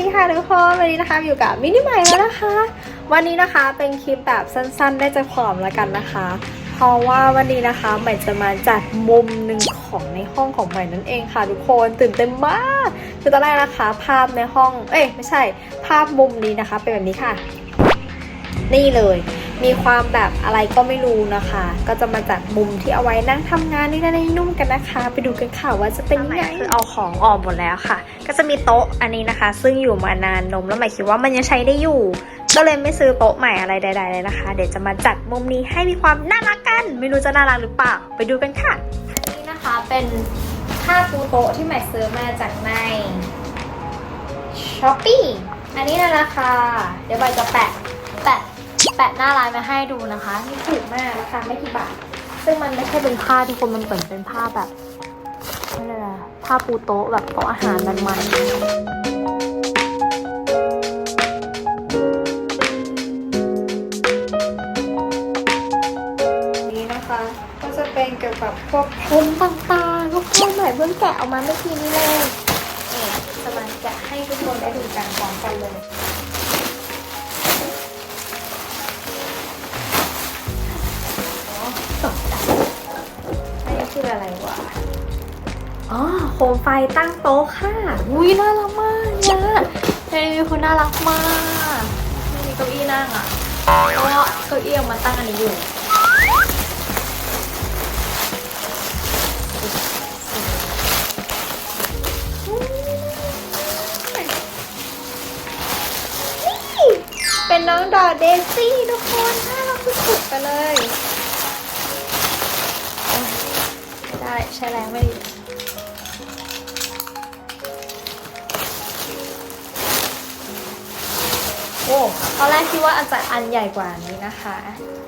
ดีค่ะทุกคนวันนี้นะคะอยู่กับมินิใหม่แล้วนะคะ วันนี้นะคะเป็นคลิปแบบสั้นๆ ได้ใจความแล้วกันนะคะ เพราะว่าวันนี้นะคะใหม่จะมาจัดมุมหนึ่งของในห้องของใหม่นั่นเองค่ะ ทุกคนตื่นเต้นมากคือตอนแรกนะคะ ภาพในห้อง เอ้ยไม่ใช่ ภาพมุมนี้นะคะ เป็นแบบนี้ค่ะ นี่เลย มีความแบบอะไรก็ไม่รู้นะคะ ก็จะมาจัดมุมที่เอาไว้นั่งทำงานนี่นั่นนี่นุ่มกันนะคะ ไปดูกันค่ะว่าจะเป็นยังไงคือเอาของออกหมดแล้วค่ะ ก็จะมีโต๊ะอันนี้นะคะ ซึ่งอยู่มานานนมแล้วใหม่คิดว่ามันยังใช้ได้อยู่ ก็เลยไม่ซื้อโต๊ะใหม่อะไรใด ๆเลยนะคะ เดี๋ยวจะมาจัดมุมนี้ให้มีความน่ารักกัน ไม่รู้จะน่ารักหรือเปล่า ไปดูกันค่ะอันนี้นะคะเป็นผ้าปูโต๊ะที่ใหม่ซื้อมาจากในช้อปปี้อันนี้นะราคาเดี๋ยวใบจะแปะแปะ แปะหน้าร้านมาให้ดูนะคะนี่ถูกมากราคาไม่กี่บาท ซึ่งมันไม่ใช่เป็นผ้าที่คนมันเหมือนเป็นผ้าแบบไม่เลยนะผ้าปูโต๊ะแบบโต๊ะอาหารมันๆนี้นะคะก็จะเป็นเกี่ยวกับพวกพรมต่างๆทุกคนใหม่เพิ่งแกะออกมาเมื่อกี้นี้เลยนี่จะมาแกะให้ทุกคนได้ดูกันพร้อมกันเลย อ๋อโคมไฟตั้งโต๊ะค่ะ อุ้ยน่ารักมากเนี่ยเฮ้ยคุณน่ารักมากไม่มีเก้าอี้นั่งอะเพราะเก้าอี้เอามาตั้งอันนี้อยู่เป็นน้องดอเดซี่ทุกคนน่ารักสุดๆไปเลยโอ๊ยไม่ได้ใช้แรงไม่ดี โอ้ตอนแรกคิดว่าอาจจะอันใหญ่กว่านี้นะคะ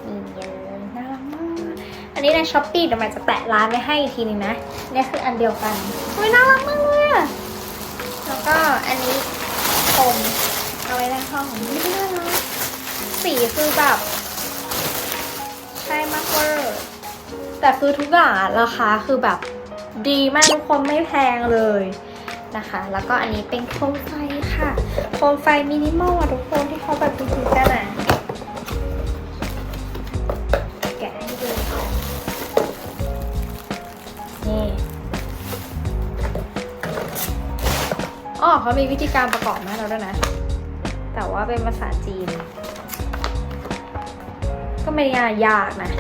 นี่เลยน่ารักมากอันนี้ในช้อปปี้เดี๋ยวมันจะแปะร้านไว้ให้อีกทีนึงนะเนี่ยคืออันเดียวกันอุ้ยน่ารักมากเลยอะแล้วก็อันนี้คมเอาไว้ในห้องนี่น่ารักสีคือแบบใช่มากเวอร์แต่คือทุกอย่างราคาคือแบบดีมากทุกคนไม่แพงเลย นะคะ แล้วก็อันนี้เป็นโคมไฟค่ะ โคมไฟมินิมอลอะทุกคนที่เขาแบบดูๆกันอะแกะให้ดูนี่อ๋อเขามีวิธีการประกอบมาให้เราด้วยนะ แต่ว่าเป็นภาษาจีน ก็ไม่ยากนะ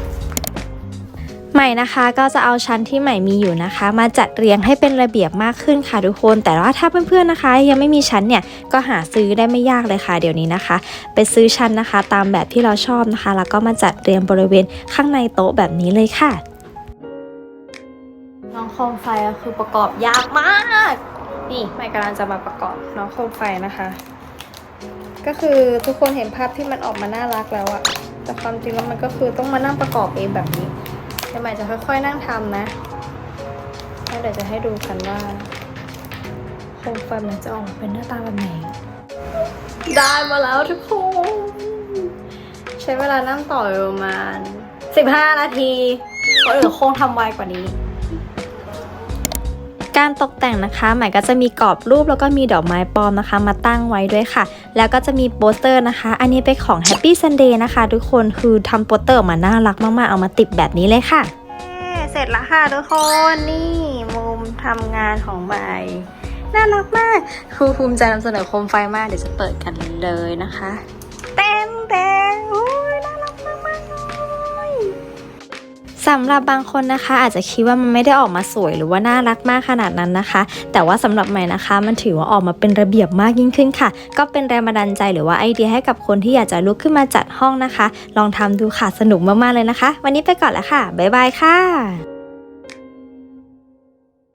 ใหม่นะคะก็จะเอาชั้นที่ใหม่มีอยู่นะคะ มาจัดเรียงให้เป็นระเบียบมากขึ้นค่ะทุกคน แต่ว่าถ้าเพื่อนๆนะคะ ยังไม่มีชั้นเนี่ยก็หาซื้อได้ไม่ยากเลยค่ะเดี๋ยวนี้นะคะ ไปซื้อชั้นนะคะ ตามแบบที่เราชอบนะคะ แล้วก็มาจัดเรียงบริเวณข้างในโต๊ะแบบนี้เลยค่ะน้องโคมไฟคือประกอบยากมาก นี่ใหม่กำลังจะมาประกอบน้องโคมไฟนะคะ ก็คือทุกคนเห็นภาพที่มันออกมาน่ารักแล้วอะแต่ความจริงแล้วมันก็คือต้องมานั่งประกอบเองแบบนี้ ยวใหม่จะค่อยๆนั่งทำนะแล้วเดี๋ยวจะให้ดูกันว่าโคมไฟมันจะออกมาเป็นหน้าตาแบบไหน ได้มาแล้วทุกคน ใช้เวลานั่งต่อยประมาณ 15 นาทีคนอื่นคงทำไวกว่านี้ การตกแต่งนะคะใหม่ก็จะมีกรอบรูปแล้วก็มีดอกไม้ปลอมนะคะ มาตั้งไว้ด้วยค่ะ แล้วก็จะมีโปสเตอร์นะคะ อันนี้เป็นของ Happy Sunday นะคะ ทุกคนคือทำโปสเตอร์ออกมาน่ารักมากๆ เอามาติดแบบนี้เลยค่ะ เสร็จแล้วค่ะทุกคนนี่มุมทำงานของใบน่ารักมากครูภูมิใจนำเสนอโคมไฟมากเดี๋ยวจะเปิดกันเลยนะคะ เต็มเต็ม สำหรับบางคนนะคะ อาจจะคิดว่ามันไม่ได้ออกมาสวยหรือว่าน่ารักมากขนาดนั้นนะคะ แต่ว่าสำหรับใหม่นะคะ มันถือว่าออกมาเป็นระเบียบมากยิ่งขึ้นค่ะ ก็เป็นแรงบันดาลใจหรือว่าไอเดียให้กับคนที่อยากจะลุกขึ้นมาจัดห้องนะคะ ลองทำดูค่ะสนุกมากๆเลยนะคะ วันนี้ไปก่อนแล้วค่ะบ๊ายบายค่ะ